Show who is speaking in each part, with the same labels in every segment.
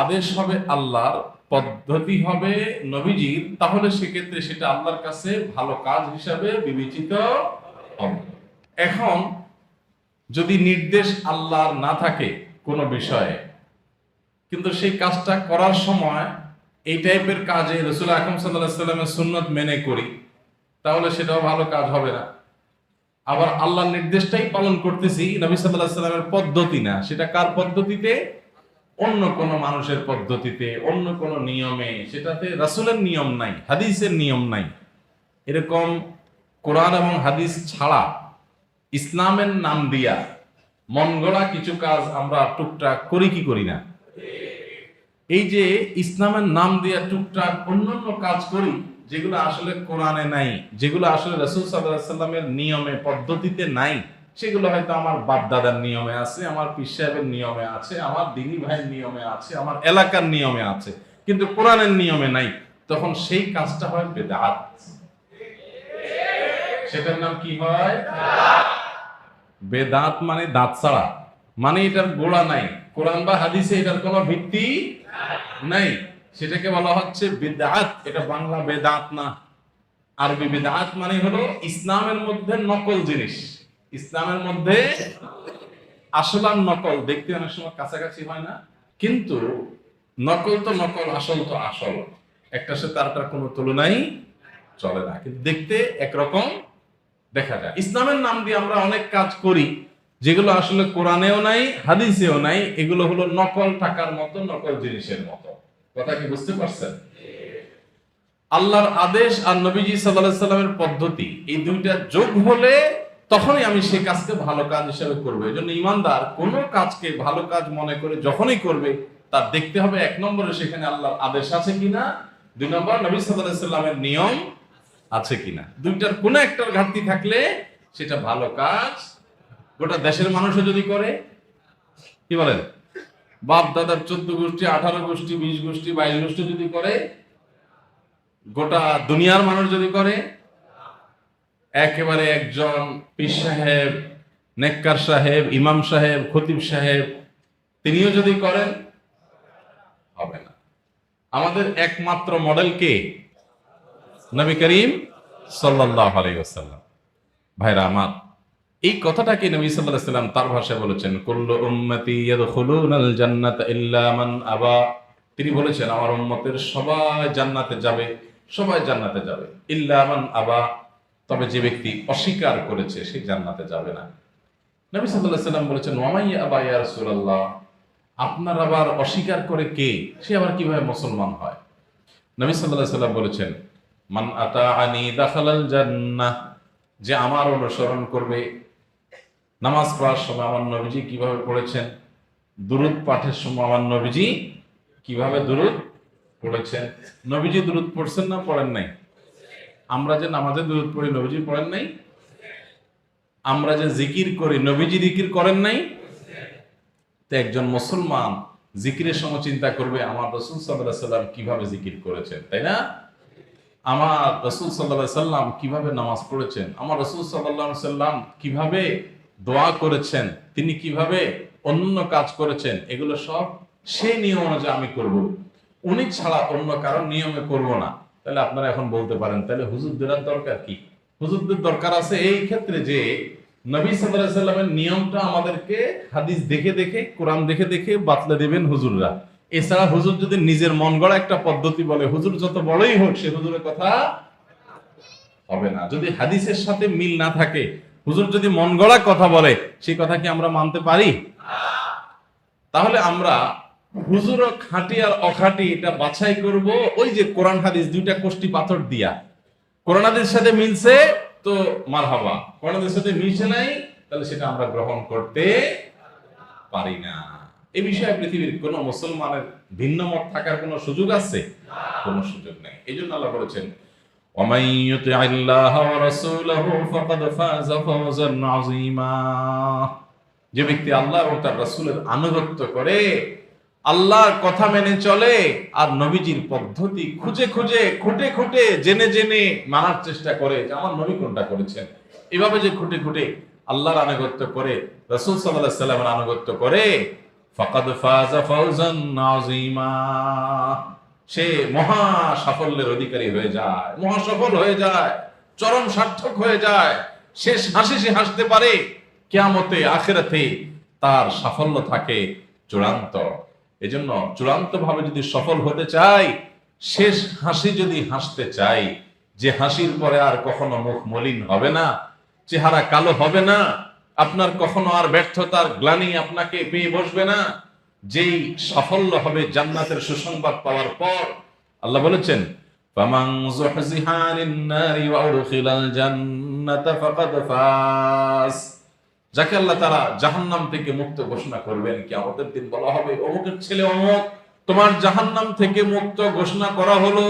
Speaker 1: আদেশ হবে আল্লাহর, পদ্ধতি হবে নবীজির, তাহলে সেক্ষেত্রে সেটা আল্লাহর কাছে ভালো কাজ হিসাবে বিবেচিত হবে। এখন যদি নির্দেশ আল্লাহর না থাকে কোনো বিষয়ে, কিন্তু সেই কাজটা করার সময় এই টাইপের কাজে রসুল সাল্লাহ সাল্লামের সুন্নত মেনে করি, তাহলে সেটাও ভালো কাজ হবে না। আবার আল্লাহর নির্দেশটাই পালন করতেছি, নবী সাল্লাহ সাল্লামের পদ্ধতি না। সেটা কার পদ্ধতিতে? অন্য কোন মানুষের পদ্ধতিতে, অন্য কোন নিয়মে, সেটাতে রাসূলের নিয়ম নাই, হাদিসের নিয়ম নাই। এরকম কোরআন এবং হাদিস ছাড়া ইসলামের নাম দিয়া মন গড়া কিছু কাজ আমরা টুকটাক করি কি করি না? এই যে ইসলামের নাম দিয়া টুকটাক অন্যান্য কাজ করি, যেগুলো আসলে কোরআনে নাই, যেগুলো আসলে রসুল সাল্লাহ সাল্লামের নিয়মে, পদ্ধতিতে নাই সেগুলো হয়তো আমার বাপ দাদার নিয়মে আছে, আমার পীর সাহেবের নিয়মে আছে, আমার দিনী ভাইয়ের নিয়মে আছে, আমার এলাকার নিয়মে আছে, কিন্তু কোরআনের নিয়মে নাই। তখন সেই কাজটা হয় বেদাত। সেটার নাম কি হয়? বেদাত মানে দাঁত ছাড়া। মানে এটার গোড়া নাই। কোরআন বা হাদিসে এটার কোনো ভিত্তি নাই। সেটাকে বলা হচ্ছে বেদাত। এটা বাংলা বেদাত না। আরবি বেদাত মানে হলো ইসলামের মধ্যে নকল জিনিস। ইসলামের মধ্যে আসল আর নকল দেখতে অনেক সময় কাছাকাছি হয় না, কিন্তু নকল তো নকল, আসল তো আসল। একটার সাথে আরটার কোনো তুলনাই চলে না, কিন্তু দেখতে একরকম দেখা যায়। ইসলামের নাম দিয়ে আমরা অনেক কাজ করি, যেগুলো আসলে কোরআনেও নাই, হাদিসেও নাই, এগুলো হলো নকল টাকার মতো, নকল জিনিসের মতো। কথা কি বুঝতে পারছেন? আল্লাহর আদেশ আর নবীজি সাল্লাল্লাহু সাল্লামের পদ্ধতি, এই দুইটা যোগ হলে তখনই আমি সেই কাজকে ভালো কাজ হিসেবে করব। এই জন্য ইমানদার কোনো কাজকে ভালো কাজ মনে করে যখনই করবে, তার দেখতে হবে এক নম্বরে সেখানে আল্লাহর আদেশ আছে কিনা, দুই নম্বর নবী সাল্লামের নিয়ম আছে কিনা। দুইটার কোনো একটার ঘাটতি থাকলে সেটা ভালো কাজ। গোটা দেশের মানুষও যদি করে, কি বলেন? বাপ দাদার চোদ্দ গোষ্ঠী, আঠারো গোষ্ঠী, বিশ গোষ্ঠী, বাইশ গোষ্ঠী যদি করে, গোটা দুনিয়ার মানুষ যদি করে একেবারে একজন পীর সাহেব, নেককার সাহেব, ইমাম সাহেব, খতিব সাহেব, তিনিও যদি করেন, হবে না। আমাদের একমাত্র মডেল কে? নবী করিম সাল্লাল্লাহু আলাইহি ওয়াসাল্লাম। ভাইরা আমার, এই কথাটাকে নবী সাল্লাল্লাহু আলাইহি সাল্লাম তার ভাষায় বলেছেন? জান্নাত আবা। তিনি বলেছেন, আমার উম্মতের সবাই জান্নাতে যাবে, সবাই জান্নাতে যাবে। ইল্লা মান আবা। তবে যে ব্যক্তি অস্বীকার করেছে, সে জান্নাতে যাবে না। নবী আলাইহি সাল্লাম বলেছেন, ওয়ামাইয়া আবা ইয়া রাসূলুল্লাহ আপনার আবার অস্বীকার করে কে? সে আবার কীভাবে মুসলমান হয়? নবী আলাইহি সাল্লাম বলেছেন, মান আতাআনি দাখালাল জান্নাহ যে আমার অনুসরণ করবে। নামাজ পড়ার সময় আমার নবীজি কীভাবে পড়েছেন? দুরুদ পাঠের সময় আমার নবীজি কীভাবে দুরুদ পড়েছেন? নবীজি দুরুদ পড়ছেন না পড়েন নাই? আমরা যে নামাজে দুরুদ পড়ি, নবীজি পড়েন নাই। আমরা যে জিকির করি, নবীজি জিকির করেন নাই। তো একজন মুসলমান জিকিরের সময় চিন্তা করবে, আমার রসুল সাল্লাহ সাল্লাম কীভাবে জিকির করেছেন, তাই না? আমার রসুল সাল্লাহ সাল্লাম কীভাবে নামাজ পড়েছেন, আমার রসুল সাল্লাহ সাল্লাম কীভাবে দোয়া করেছেন, তিনি কীভাবে অন্য কাজ করেছেন, এগুলো সব সেই নিয়ম অনুযায়ী আমি করব। উনি ছাড়া অন্য কারও নিয়মে করব না। তাহলে আপনারা এখন বলতে পারেন, তাহলে হুজুরদের আর দরকার কি? হুজুরদের দরকার আছে এই ক্ষেত্রে যে নবী সাল্লামের নিয়মটা আমাদেরকে হাদিস দেখে দেখে, কোরআন দেখে দেখে বাতলে দেবেন হুজুররা। এছাড়া হুজুর যদি নিজের মন গড়া একটা পদ্ধতি বলে, হুজুর যত বড়ই হোক, সে হুজুরের কথা হবে না। যদি হাদিসের সাথে মিল না থাকে, হুজুর যদি মন গড়া কথা বলে সেই কথা কি আমরা মানতে পারি? তাহলে আমরা হুজুর ও খাঁটি আর অখাঁটি এটা বাছাই করব ওই যে কোরআন হাদিস দুইটা কোষ্টি পাথর দিয়া কোরআন হাদিসের সাথে মিলছে তো মার হাবা কোরআন হাদিসের সাথে মিলছে নাই তাহলে সেটা আমরা গ্রহণ করতে পারি না এই বিষয়ে পৃথিবীর কোন মুসলমানের ভিন্ন মত থাকার কোনো সুযোগ আছে কোনো সুযোগ নেই এই জন্য আল্লাহ বলেছেন ومن يطع الله ورسوله فقد فاز فوزا عظيما যে ব্যক্তি আল্লাহ এবং তার রাসূলের আনুগত্য করে আল্লাহর কথা মেনে চলে আর নবীজির পদ্ধতি খুঁজে খুঁজে, খুঁটে খুঁটে, জেনে জেনে মানার চেষ্টা করে আমার নবী কোনটা করেছেন। এভাবে যে খুঁটে খুঁটে আল্লাহর আনুগত্য করে, রসুল সাল্লাহ সাল্লামের আনুগত্য করে, ফাকাদ ফাজা ফাওজান নাযীমা সে মহা সাফল্যের অধিকারী হয়ে যায় মহা সফল হয়ে যায়, চরম সার্থক হয়ে যায়, শেষ হাসি সে হাসতে পারে, কিয়ামতে, আখেরাতে তার সাফল্য থাকে চূড়ান্ত। এজন্য চূড়ান্ত ভাবে যদি সফল হতে চাই, শেষ হাসি যদি হাসতে চাই, যে হাসির পরে আর কখনো মুখ মলিন হবে না, চেহারা কালো হবে না, আপনার কখনো আর ব্যর্থতার গ্লানি আপনাকে পেয়ে বসবে না, যেই সাফল্য হবে জান্নাতের সুসংবাদ পাওয়ার পর, আল্লাহ বলেছেন, ফামান যাকে আল্লাহ তারা জাহান্নাম থেকে মুক্ত ঘোষণা করবেন কি আমাদের দিন বলা হবে, অমুকের ছেলে অমুক, তোমার জাহান্নাম থেকে মুক্ত ঘোষণা করা হলো,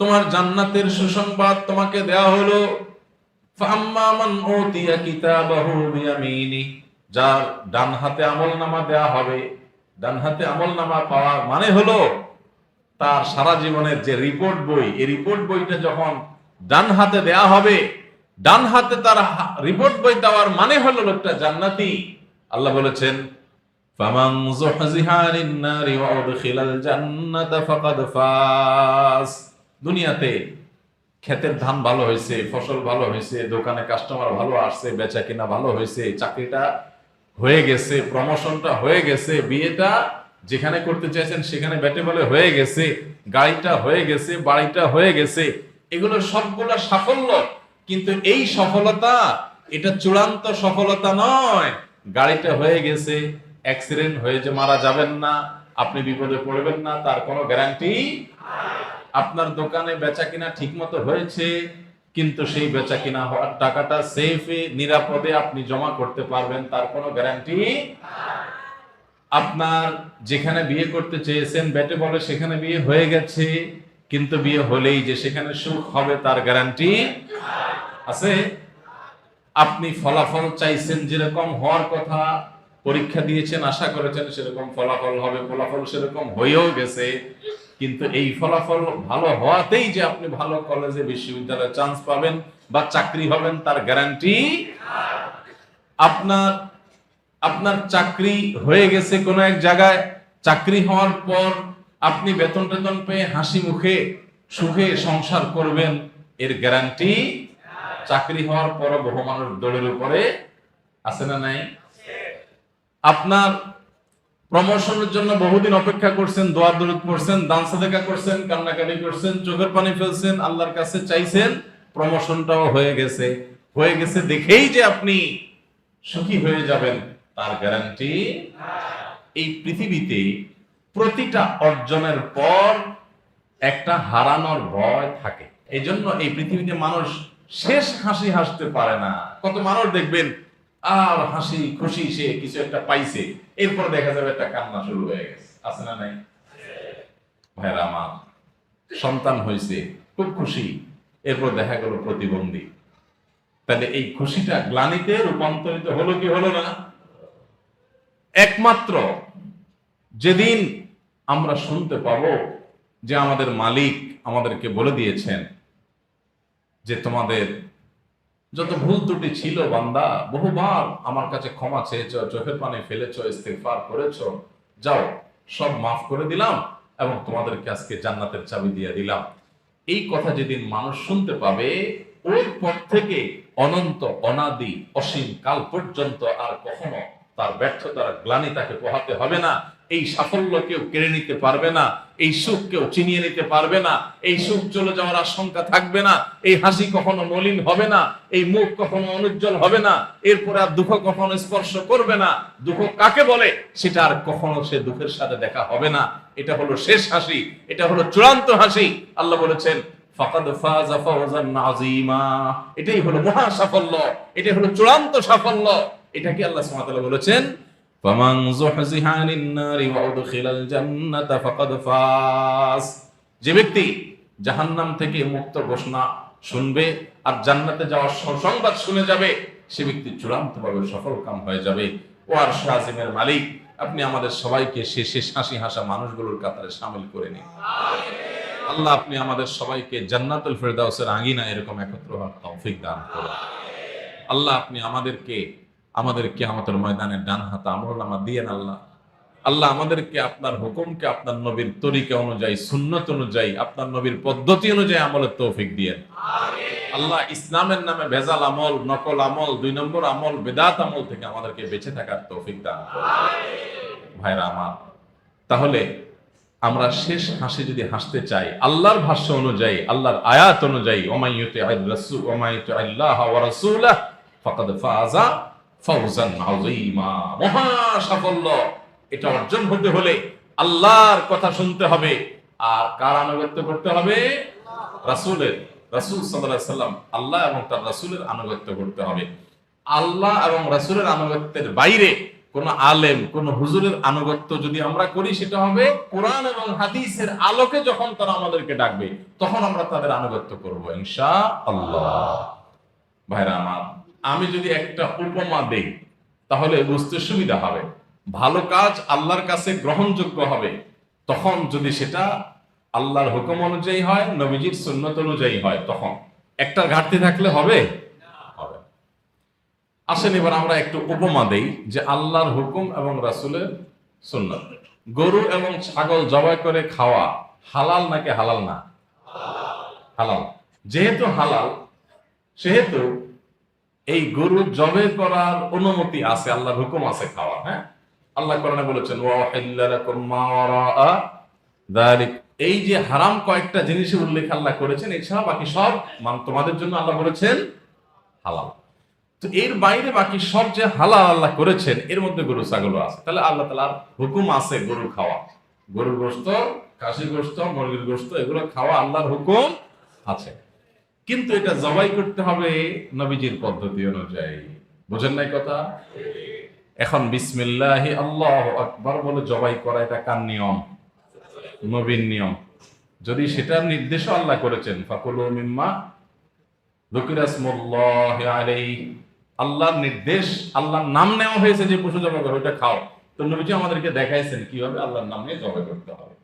Speaker 1: তোমার জান্নাতের সুসংবাদ তোমাকে দেয়া হলো। যার ডান হাতে আমল নামা দেয়া হবে, ডান হাতে আমল নামা পাওয়ার মানে হলো তার সারা জীবনের যে রিপোর্ট বই, এই রিপোর্ট বইটা যখন ডান হাতে দেয়া হবে ডান হাতে তার রিপোর্ট বই দেওয়ার মানে হলো লোকটা জান্নাতি। আল্লাহ বলেছেন, ফামান যুহজিহা নারি ওয়া উদখিলাল জান্নাতা ফাকাদ ফাস। দুনিয়াতে ক্ষেতের ধান ভালো হয়েছে, ফসল ভালো হয়েছে, দোকানে কাস্টমার ভালো আসছে বেচা কিনা ভালো হয়েছে, চাকরিটা হয়ে গেছে প্রমোশনটা হয়ে গেছে, বিয়েটা যেখানে করতে চাইছেন সেখানে ব্যাটে বলে হয়ে গেছে, গাড়িটা হয়ে গেছে, বাড়িটা হয়ে গেছে, এগুলো সবগুলো সাফল্য। কিন্তু এই সফলতা, এটা চূড়ান্ত সফলতা নয়। গাড়িটা হয়ে গেছে অ্যাক্সিডেন্ট হয়ে যে মারা যাবেন না, আপনি বিপদে পড়বেন না, তার কোনো গ্যারান্টি আপনার দোকানে বেচা কিনা ঠিক মতো হয়েছে, কিন্তু সেই বেচা কিনা হওয়ার টাকাটা সেফে নিরাপদে আপনি জমা করতে পারবেন, তার কোনো গ্যারান্টি আপনার যেখানে বিয়ে করতে চেয়েছেন, ব্যাটে বলে সেখানে বিয়ে হয়ে গেছে কিন্তু বিয়ে হলেই যে সেখানে সুখ হবে, তার গ্যারান্টি আছে। আপনি ফলাফল চাইছেন যেরকম হওয়ার কথা, পরীক্ষা দিয়েছেন, আশা করেছেন সেরকম ফলাফল হবে, ফলাফল সেরকম হয়েও গেছে। কিন্তু এই ফলাফল ভালো হওয়াতেই যে আপনি ভালো কলেজে বিশ্ববিদ্যালয়ে চান্স পাবেন বা চাকরি হবেন, তার গ্যারান্টি আপনার আপনার চাকরি হয়ে গেছে কোনো এক জায়গায়। চাকরি হওয়ার পর আপনি বেতন টেতন পেয়ে হাসি মুখে সুখে সংসার করবেন, এর গ্যারান্টি চাকরি হওয়ার পর বহু মানুষ উপরে আছে না নাই? আপনার প্রমোশনের জন্য বহুদিন অপেক্ষা করছেন, দোয়া দরুদ করছেন দান সাদেকা করছেন, কান্নাকাটি করছেন, চোখের পানি ফেলছেন, আল্লাহর কাছে চাইছেন প্রমোশনটাও হয়ে গেছে। হয়ে গেছে দেখেই যে আপনি সুখী হয়ে যাবেন, তার গ্যারান্টি এই পৃথিবীতে প্রতিটা অর্জনের পর একটা হারানোর ভয় থাকে। এই জন্য এই পৃথিবীতে মানুষ শেষ হাসি হাসতে পারে না। কত মানুষ দেখবেন, আর হাসি খুশি সে কিছু একটা পাইছে। এরপর দেখা যাবে একটা কান্না শুরু হয়ে গেছে। আছে না নাই? ভাইরা আমার, সন্তান হয়েছে, খুব খুশি। এরপর দেখা গেল প্রতিবন্ধী। তাহলে এই খুশিটা গ্লানিতে রূপান্তরিত হলো কি হলো না? একমাত্র যেদিন আমরা শুনতে পাবো যে আমাদের মালিক আমাদেরকে বলে দিয়েছেন যে তোমাদের যত ভুল ত্রুটি ছিল বান্দা, বহুবার আমার কাছে ক্ষমা চেয়েছ, চোখের পানি ফেলেছ, ইস্তেগফার করেছ, যাও, সব মাফ করে দিলাম এবং তোমাদেরকে আজকে জান্নাতের চাবি দিয়ে দিলাম। এই কথা যেদিন মানুষ শুনতে পাবে ওই পর থেকে অনন্ত, অনাদি, অসীম কাল পর্যন্ত আর কখনো তার ব্যর্থতার গ্লানি তাকে পোহাতে হবে না। এই সাফল্য কেউ কেড়ে নিতে পারবে না, এই সুখ কেউ চিনিয়ে নিতে পারবে না, এই সুখ চলে যাওয়ার আশঙ্কা থাকবে না, এই হাসি কখনো মলিন হবে না, এই মুখ কখনো অনুজ্জ্বল হবে না, এরপরে আর দুঃখ কখনো স্পর্শ করবে না। দুঃখ কাকে বলে? সেটা আর কখনো সে দুঃখের সাথে দেখা হবে না। এটা হলো শেষ হাসি, এটা হলো চূড়ান্ত হাসি। আল্লাহ বলেছেন আযীমা। এটাই হলো মহা সাফল্য, এটাই হলো চূড়ান্ত সাফল্য। এটা কি আল্লাহ বলেছেন যুহজিহা আনিন নারি ওয়া উদখিলাল জান্নাতা ফাকাদ ফাস যে ব্যক্তি জাহান্নাম থেকে মুক্ত ঘোষণা শুনবে আর জান্নাতে যাওয়ার সংবাদ শুনে যাবে সে ব্যক্তি চূড়ান্তভাবে সফল কাম হয়ে যাবে। ও আর শাহিমের মালিক আপনি আমাদের সবাইকে শেষ হাসি হাসা মানুষগুলোর কাতারে সামিল করে নিন। আল্লাহ আপনি আমাদের সবাইকে জান্নাতুল ফেরদাউসের আঙ্গিনা এরকম একত্র হওয়ার তৌফিক দান করুন। আল্লাহ আপনি আমাদেরকে আমাদেরকে আমাদের ময়দানের ডান হাতে আমল নামা দিয়েন আল্লাহ। আল্লাহ আমাদেরকে আপনার হুকুমকে, আপনার নবীর তরিকা অনুযায়ী, সুন্নত অনুযায়ী, আপনার নবীর পদ্ধতি অনুযায়ী আমলের তৌফিক দিয়েন। আল্লাহ ইসলামের নামে ভেজাল আমল, নকল আমল, দুই নম্বর আমল, বেদাত আমল থেকে আমাদেরকে বেঁচে থাকার তৌফিক দান ভাইরা আমার, তাহলে আমরা শেষ হাসি যদি হাসতে চাই, আল্লাহর ভাষ্য অনুযায়ী, আল্লাহর আয়াত অনুযায়ী ওমাইয়ুতি রাসূল ওমাইয়ুতি আল্লাহ ওয়া রাসূলাহ, ফাকাদ ফাজা ফাওজান আযীমা, মহা সাফল্য। এটা অর্জন হতে হলে আল্লাহর কথা শুনতে হবে। আর কার আনুগত্য করতে হবে? রাসূলের। রাসূল সাল্লাল্লাহু আলাইহি আল্লাহ এবং তার রাসূলের আনুগত্য করতে হবে। আল্লাহ এবং রাসূলের আনুগত্যের বাইরে কোন আলেম, কোন হুজুরের আনুগত্য যদি আমরা করি, সেটা হবে কোরআন এবং হাদিসের আলোকে যখন তারা আমাদেরকে ডাকবে, তখন আমরা তাদের আনুগত্য করব ইনশা আল্লাহ ভাইরা আমার আমি যদি একটা উপমা দেই, তাহলে বুঝতে সুবিধা হবে। ভালো কাজ আল্লাহর কাছে গ্রহণযোগ্য হবে। তখন যদি সেটা আল্লাহর হুকুম অনুযায়ী হয়, নবীজির সুন্নত অনুযায়ী হয়, তখন একটা ঘাটতি থাকলে হবে। আসেন এবার আমরা একটু উপমা দেই, যে আল্লাহর হুকুম এবং রাসূলের সুন্নত। গরু এবং ছাগল জবাই করে খাওয়া হালাল নাকি হালাল না? হালাল। যেহেতু হালাল, সেহেতু এই গরু জবে করার অনুমতি আছে, আল্লাহর হুকুম আছে খাওয়া হ্যাঁ? আল্লাহ কোরআনে বলেছেন এই যে হারাম কয়েকটা জিনিসের উল্লেখ আল্লাহ করেছেন এছাড়া বাকি সব মান তোমাদের জন্য আল্লাহ বলেছেন হালাল। তো এর বাইরে বাকি সব যে হালাল আল্লাহ করেছেন, এর মধ্যে গরু, ছাগলও আছে। তাহলে আল্লাহ তালার হুকুম আছে গরু খাওয়া। গরুর গোস্ত খাসির গোস্ত মুরগির গোস্ত এগুলো খাওয়া আল্লাহর হুকুম আছে। কিন্তু এটা জবাই করতে হবে নবীজির পদ্ধতি অনুযায়ী। বোঝেন নাই কথা? এখন বিসমিল্লাহি, আল্লাহ আকবার বলে জবাই করা এটা কার নিয়ম? নবীন নিয়ম। যদি সেটার নির্দেশ আল্লাহ করেছেন, ফাকুলু মিম্মা আল্লাহর নির্দেশ, আল্লাহর নাম নেওয়া হয়েছে যে পশু জবাই করো, ওটা খাও। তো নবীজি আমাদেরকে দেখাইছেন কীভাবে আল্লাহর নাম জবাই করতে হবে।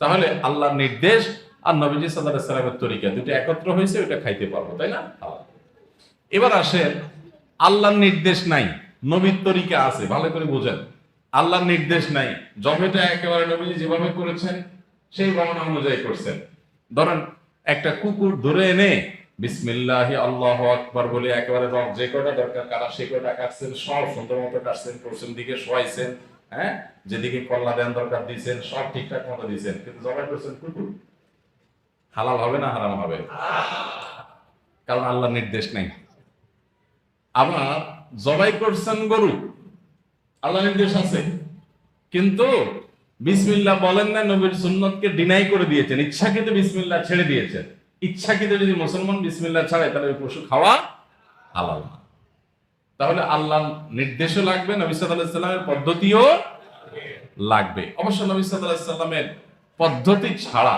Speaker 1: তাহলে আল্লাহর নির্দেশ আর নবীজি আলাইহি সাল্লামের তরিকা, দুটো একত্র হয়েছে ওটা খাইতে পারব, তাই না? এবার আসেন, আল্লাহর নির্দেশ নাই, নবীর তরিকা আছে, ভালো করে বুঝেন। আল্লাহর নির্দেশ নাই জবেটা একেবারে নবীজি যেভাবে করেছেন, সেই বর্ণনা অনুযায়ী করছেন। ধরেন, একটা কুকুর ধরে এনে, বিসমিল্লাহ, আল্লাহ আকবার বলে একেবারে রক যে কটা দরকার, কারা সে কটা কাটছেন, সব সুন্দর মতো কাটছেন পশ্চিম দিকে শোয়াইছেন হ্যাঁ? যেদিকে কল্লা দেন দরকার দিয়েছেন সব ঠিকঠাক মতো দিয়েছেন কিন্তু জবাই করছেন কুকুর। হালাল হবে না হারাম হবে? কারণ আল্লাহর নির্দেশ নেই। আবার জবাই করছেন গরু আল্লাহ নির্দেশ আছে। কিন্তু বিসমিল্লাহ বলেন না, নবীর সুন্নতকে ডিনাই করে দিয়েছেন, ইচ্ছাকৃত বিসমিল্লাহ ছেড়ে দিয়েছেন। ইচ্ছাকৃত যদি মুসলমান বিসমিল্লা ছাড়ে, তাহলে ওই পশু খাওয়া হালাল না। তাহলে আল্লাহ নির্দেশও লাগবে, নবী সাল্লামের পদ্ধতিও লাগবে। অবশ্য নবী সাল্লামের পদ্ধতি ছাড়া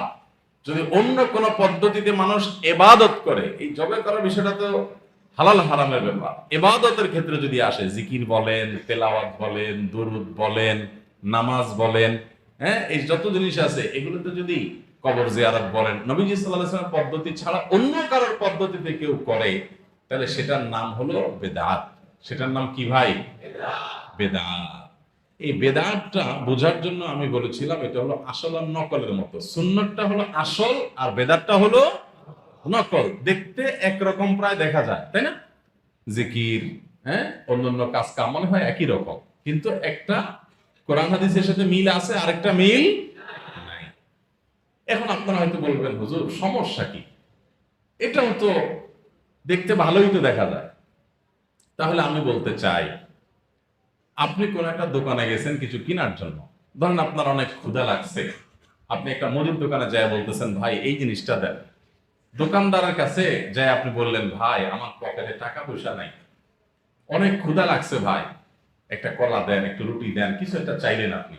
Speaker 1: যদি অন্য কোন পদ্ধতিতে মানুষ এবাদত করে, এই জবে করার বিষয়টা তো হালাল হারামের ব্যাপার। এবাদতের ক্ষেত্রে যদি আসে, জিকির বলেন, তেলাওয়াত বলেন, দুরুদ বলেন, নামাজ বলেন হ্যাঁ এই যত জিনিস আছে, এগুলোতে যদি কবর জিয়ারত বলেন, নবীজি ওয়াসাল্লামের পদ্ধতি ছাড়া অন্য কারোর পদ্ধতিতে কেউ করে, তাহলে সেটার নাম হলো বেদাত। সেটার নাম কি ভাই? বেদাত। এই বেদাতটা বোঝার জন্য আমি বলেছিলাম, এটা হলো আসল আর নকলের মতো। সুন্নতটা হলো আসল আর বেদাতটা হলো নকল। দেখতে একরকম প্রায় দেখা যায়, তাই না? জিকির হ্যাঁ? অন্যান্য কাজ কাম মনে হয় একই রকম। কিন্তু একটা কোরআন হাদিসের সাথে মিল আছে, আরেকটা মিল নাই। এখন আপনারা হয়তো বলবেন, হুজুর, সমস্যা কি? এটাও তো দেখতে ভালোই তো দেখা যায়। তাহলে আমি বলতে চাই আপনি কোন একটা দোকানে গেছেন কিছু কেনার জন্য। ধরেন আপনার অনেক ক্ষুধা লাগছে। আপনি একটা মুদির দোকানে যায় বলতেছেন, ভাই, এই জিনিসটা দেন। দোকানদারের কাছে যাই আপনি বললেন, ভাই, আমার পকেটে টাকা পয়সা নাই। অনেক ক্ষুধা লাগছে, ভাই। একটা কলা দেন, একটু রুটি দেন, কিছু একটা চাইলেন আপনি।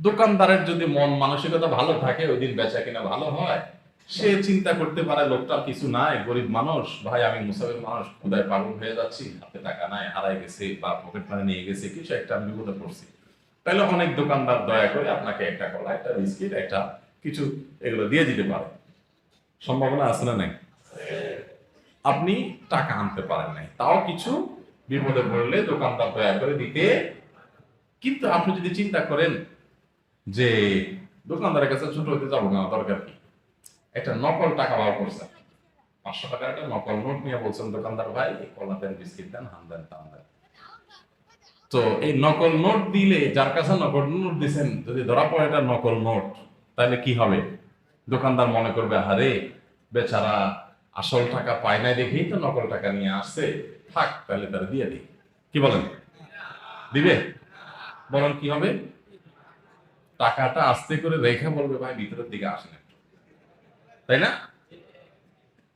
Speaker 1: দোকানদারের যদি মন মানসিকতা ভালো থাকে, ওই দিন বেচা কিনা ভালো হয়। সে চিন্তা করতে পারে, লোকটা কিছু নাই, গরিব মানুষ। ভাই, আমি মুসাফির মানুষ ক্ষুদায় পাগল হয়ে যাচ্ছি। হাতে টাকা নাই হারাই গেছে, বা পকেট মানি নিয়ে গেছে, কিছু একটা আমি বিপদে পড়ছি। তাহলে অনেক দোকানদার দয়া করে আপনাকে একটা কলা, একটা বিস্কিট, একটা কিছু এগুলো দিয়ে দিতে পারে। সম্ভাবনা আছে না নাই? আপনি টাকা আনতে পারেন নাই। তাও কিছু বিপদে পড়লে দোকানদার দয়া করে দিতে। কিন্তু আপনি যদি চিন্তা করেন যে দোকানদারের কাছে ছোট হতে যাব না দরকার কি? একটা নকল টাকা বার করছে। পাঁচশো টাকার একটা নকল নোট নিয়ে বলছেন, দোকানদার ভাই কলা দেন, বিস্কিট দেন, হান দেন টান দেন। তো এই নকল নোট দিলে, যার কাছে নকল নোট দিছেন, যদি ধরা পড়ে এটা নকল নোট, তাহলে কি হবে? দোকানদার মনে করবে আরে বেচারা আসল টাকা পায় নাই দেখেই তো নকল টাকা নিয়ে আসছে। থাক, তাহলে তারা দিয়ে দিই। কি বলেন? দিবে? বলেন কি হবে? টাকাটা আস্তে করে রেখে বলবে, ভাই, ভিতরের দিকে আসেন তাই না?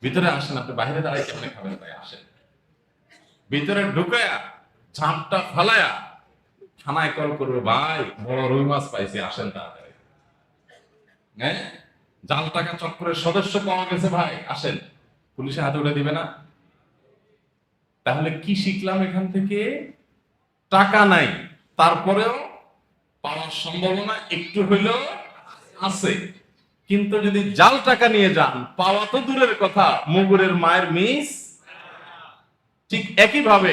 Speaker 1: ভিতরে আসেন, আপনি বাইরে দাঁড়াই কেমনে খাবেন? ভাই আসেন। ভিতরে ঢুকায়া, ঝাঁপটা ফালায়া, থানায় কল করবে, ভাই, বড় রুই মাছ পাইছি, আসেন তাড়াতাড়ি। হ্যাঁ? জাল টাকা চক্রের সদস্য পাওয়া গেছে, ভাই, আসেন। পুলিশে হাতে উঠে দিবে না। তাহলে কি শিখলাম এখান থেকে? টাকা নাই, তারপরেও পাওয়ার সম্ভাবনা একটু হইলেও আছে। কিন্তু যদি জাল টাকা নিয়ে যান, পাওয়া তো দূরের কথা। মুগুরের মায়ের মিস? ঠিক একইভাবে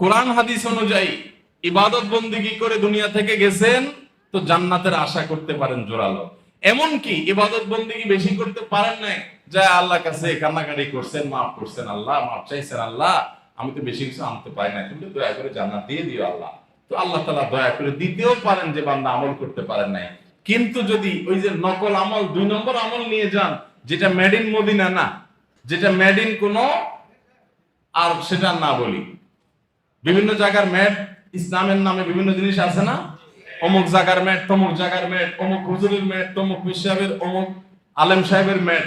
Speaker 1: কোরআন হাদিস অনুযায়ী ইবাদত বন্দিগি করে দুনিয়া থেকে গেছেন? তো জান্নাতের আশা করতে পারেন জোরালো। এমনকি ইবাদত বন্দিগি বেশি করতে পারেন নাই? যা আল্লাহ কাছে কান্নাকাটি করছেন, মাফ করছেন আল্লাহ, মাফ চাইছেন আল্লাহ, আমি তো বেশি কিছু আনতে পারি না কিন্তু দয়া করে জান্নাত দিয়ে দিও আল্লাহ। তো আল্লাহ তালা দয়া করে দিতেও পারেন যে বান্দা আমল করতে পারেন নাই। কিন্তু যদি ওই যে নকল আমল, দুই নম্বর আমল নিয়ে যান, যেটা মেড ইন মদিনা না, যেটা মেড ইন কোনো আর সেটা না বলি। বিভিন্ন জায়গার ম্যাট ইসলামের নামে বিভিন্ন জিনিস আছে না? অমুক জায়গার ম্যাট তমুক জায়গার ম্যাট অমুক হুজুরের ম্যাট তমুক সাহেবের, অমুক আলেম সাহেবের ম্যাট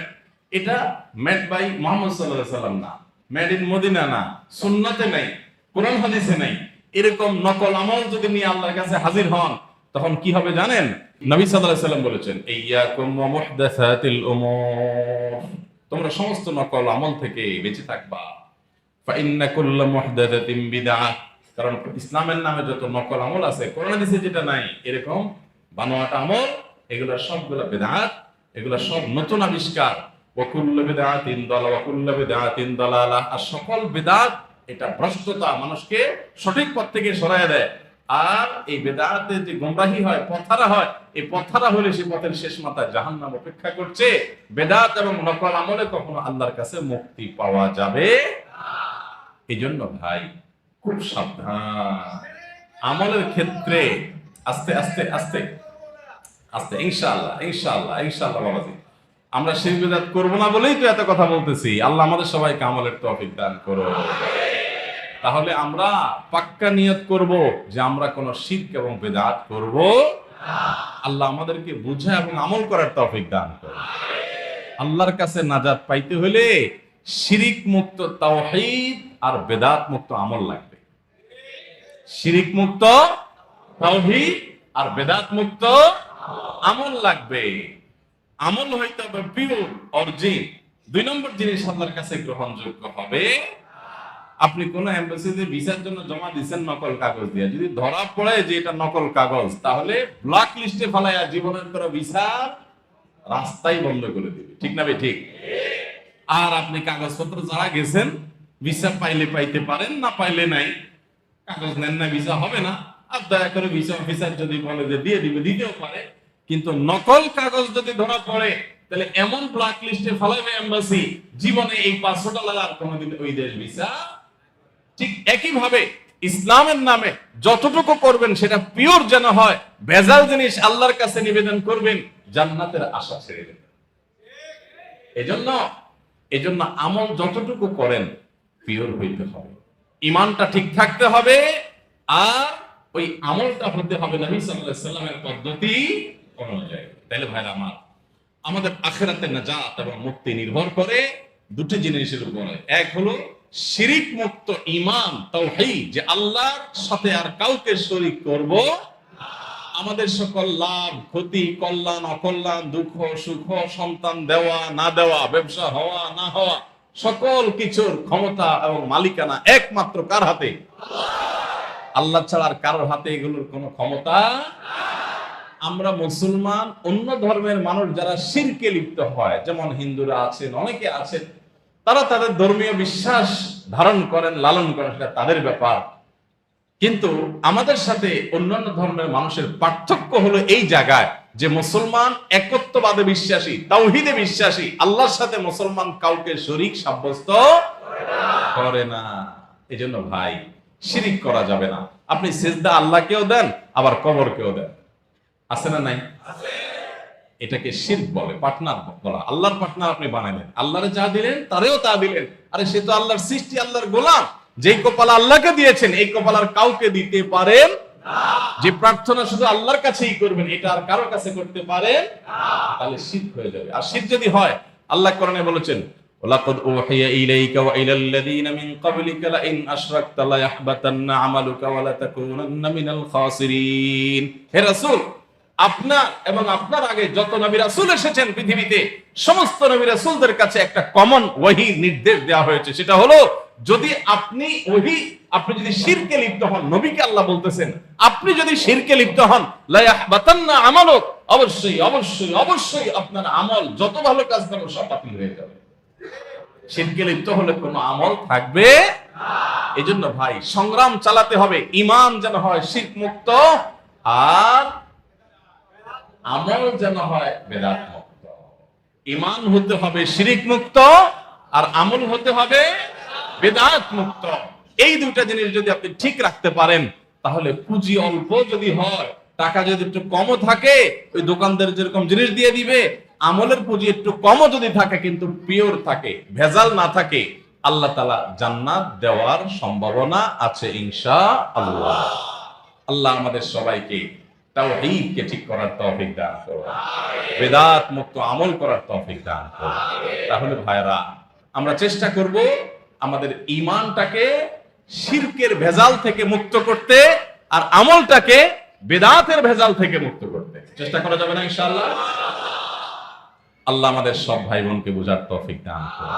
Speaker 1: এটা ম্যাট বাই মোহাম্মদ সাল্লাহ সাল্লাম না। ম্যাড ইন মদিনা না। সুন্নতে নাই, কোরআন হাদিসে নাই। এরকম নকল আমল যদি নিয়ে আল্লাহর কাছে হাজির হন তখন কি হবে জানেন? নবী সাল্লাল্লাহু সাল্লাম বলেছেন তোমরা সমস্ত নকল আমল থেকে বেঁচে থাকবা। কারণ ইসলামের নামে যত নকল আমল আছে, কোরআন হাদিসে যেটা নাই, এরকম বানোয়াট আমল, এগুলো সবগুলো বিদআত এগুলো সব নতুন আবিষ্কার। ওয়া কুল্লু বিদআতিন দালালা ওয়া কুল্লু বিদআতিন দালালা। আর সকল বেদাত এটা ভ্রষ্টতা মানুষকে সঠিক পথ থেকে সরায় দেয়। আর এই বেদাতে যে গোমরাহি হয় পথারা হয়, এই পথারা হলে সে পথের শেষ মাথায় জাহান্নাম অপেক্ষা করছে। বেদাত এবং নকল আমলে কখনো আল্লাহর কাছে মুক্তি পাওয়া যাবে এই জন্য ভাই, খুব সাবধান। আমলের ক্ষেত্রে আস্তে আস্তে আস্তে আস্তে, ইনশাআল্লাহ ইনশাআল্লাহ ইনশাআল্লাহ আমরা সেই বেদাত করব না বলেই তো এত কথা বলতেছি। আল্লাহ আমাদের সবাইকে আমলের তৌফিক দান করো তাহলে আমরা পাক্কা নিয়ত করব যে আমরা কোন শিরক এবং বেদাত করব। আল্লাহ আমাদেরকে বুঝা এবং আমল করার তৌফিক দান করো আল্লাহর কাছে নাজাত পাইতে হলে শিরিক মুক্ত তাওহীদ আর বেদাত মুক্ত আমল লাগবে। শিরিক মুক্ত তাওহীদ আর বেদাত মুক্ত আমল লাগবে। আমল হইতে হবে পিওর অরিজিন দুই নম্বর জিনিস আল্লাহর কাছে গ্রহণযোগ্য হবে আপনি কোন এম্বাসিতে ভিসার জন্য জমা দিচ্ছেন নকল কাগজ দিয়ে। যদি ধরা পড়ে যে এটা নকল কাগজ, তাহলে ব্ল্যাক লিস্টে ফেলাইয়া জীবনের কোনো ভিসা রাস্তাই বন্ধ করে দিবে। ঠিক না বে ঠিক। আর আপনি কাগজপত্র যারা গেছেন ভিসা পাইলে পাইতে পারেন, না পাইলে নাই। কাগজ নেন না ভিসা হবে না। আর দয়া করে ভিসা অফিসার যদি বলে যে দিয়ে দিবে, দিতেও পারে। কিন্তু নকল কাগজ যদি ধরা পড়ে, তাহলে এমন ব্ল্যাক লিস্টে ফেলাবে এম্বাসি জীবনে এই পাঁচশো ডলার আর কোনোদিন ওই দেশ ভিসা ঠিক একই ভাবে ইসলামের নামে যতটুকু করবেন সেটা পিওর যেন হয়, ভেজাল জিনিস আল্লাহর কাছে নিবেদন করবেন, জান্নাতের আশা ছেড়ে দেবেন। এজন্য এজন্য আমল যতটুকু করেন পিওর হইতে হবে। ইমানটা ঠিক থাকতে হবে, আর ওই আমলটা হতে হবে নবী সাল্লামের পদ্ধতি অনুযায়ী। তাহলে ভাই আমার, আমাদের আখেরাতের নাজাত এবং মুক্তি নির্ভর করে দুটি জিনিসের উপরে। এক হলো শিরিক মুক্ত ইমান তাওহীদ যে আল্লাহর সাথে আর কাউকে শরীক করব, আমাদের সকল লাভ, ক্ষতি, কল্যাণ, অকল্যাণ, দুঃখ, সুখ, সন্তান দেওয়া, না দেওয়া, ব্যবসা হওয়া, না হওয়া, সকল কিছুর ক্ষমতা এবং মালিকানা একমাত্র কার হাতে? আল্লাহ ছাড়া আর কারোর হাতে এগুলোর কোনো ক্ষমতা আমরা মুসলমান, অন্য ধর্মের মানুষ যারা শিরকে লিপ্ত হয়, যেমন হিন্দুরা আছেন, অনেকে আছেন তারা তাদের ধর্মীয় বিশ্বাস ধারণ করেন, লালন করেন, সেটা তাদের ব্যাপার। কিন্তু আমাদের সাথে অন্যান্য ধর্মের মানুষের পার্থক্য হলো এই জায়গায় যে মুসলমান একত্ববাদে বিশ্বাসী, তাওহিদে বিশ্বাসী, আল্লাহর সাথে মুসলমান কাউকে শরিক, সাব্যস্ত করে না। এই জন্য ভাই, শিরিক করা যাবে না। আপনি সেজদা আল্লাহকেও দেন, আবার কবরকেও দেন। আছে না নাই? এটাকে শিরক বলে পার্টনার বলা। আল্লাহর পার্টনার আপনি বানাইলেন। আল্লাহর যা দিলেন, তারেও তা দিলেন। আরে সে তো আল্লাহর সৃষ্টি, আল্লাহর গোলাম। যেই কপাল আল্লাহকে দিয়েছেন, এই কপাল আর কাউকে দিতে পারেন যে প্রার্থনা শুধু আল্লাহর কাছেই করবেন, এটা আর কারও কাছে করতে পারেন তাহলে শীত হয়ে যাবে। আর শীত যদি হয়, আল্লাহ কোরআনে বলেছেন ওয়ালাকাদ উহিয়া ইলাইকা ওয়া ইলাল লাযিনা মিন ক্বাবলিকা লাইন আশরাকতা লা ইয়াহবাতান্না আমালুকা ওয়া লা তাকুনান্না মিনাল খাসিরিন। হে রাসূল আপনার এবং আপনার আগে যত নবী রাসূল এসেছেন পৃথিবীতে, সমস্ত নবী রাসূলদের কাছে একটা কমন ওহী নির্দেশ দেওয়া হয়েছে। সেটা হলো, যদি আপনি ওহী আপনি যদি শিরকে লিপ্ত হন, নবীকে আল্লাহ বলতেছেন, আপনি যদি শিরকে লিপ্ত হন, লা ইয়াহবাতান্না আমালুক, অবশ্যই অবশ্যই অবশ্যই আপনার আমল যত ভালো কাজ করেন সব বাতিল হয়ে যাবে। শিরকে লিপ্ত হলে কোনো আমল থাকবে এই জন্য ভাই, সংগ্রাম চালাতে হবে ইমান যেন হয় শিরক মুক্ত আর আমল যেন হয় বেদাত মুক্ত। ইমান হতে হবে শিরিক মুক্ত, আর আমল হতে হবে বেদাত মুক্ত। এই দুটা জিনিস যদি আপনি ঠিক রাখতে পারেন, তাহলে পুঁজি অল্প যদি হয়, টাকা যদি একটু কমও থাকে, ওই দোকানদার যেরকম জিনিস দিয়ে দিবে, আমলের পুঁজি একটু কমও যদি থাকে, কিন্তু পিওর থাকে, ভেজাল না থাকে, আল্লাহ তালা জান্নাত দেওয়ার সম্ভাবনা আছে ইনশা আল্লাহ আল্লাহ আমাদের সবাইকে তাওহীদকে ঠিক করার তৌফিক দান করুন। বেদাত মুক্ত আমল করার তৌফিক দান করুন। তাহলে ভাইরা আমরা চেষ্টা করব আমাদের ঈমানটাকে শিরকের ভেজাল থেকে মুক্ত করতে আর আমলটাকে বেদাতের ভেজাল থেকে মুক্ত করতে। চেষ্টা করা যাবে না ইনশাআল্লাহ? আল্লাহ আমাদের সব ভাই বোনকে বোঝার তৌফিক দান করুন।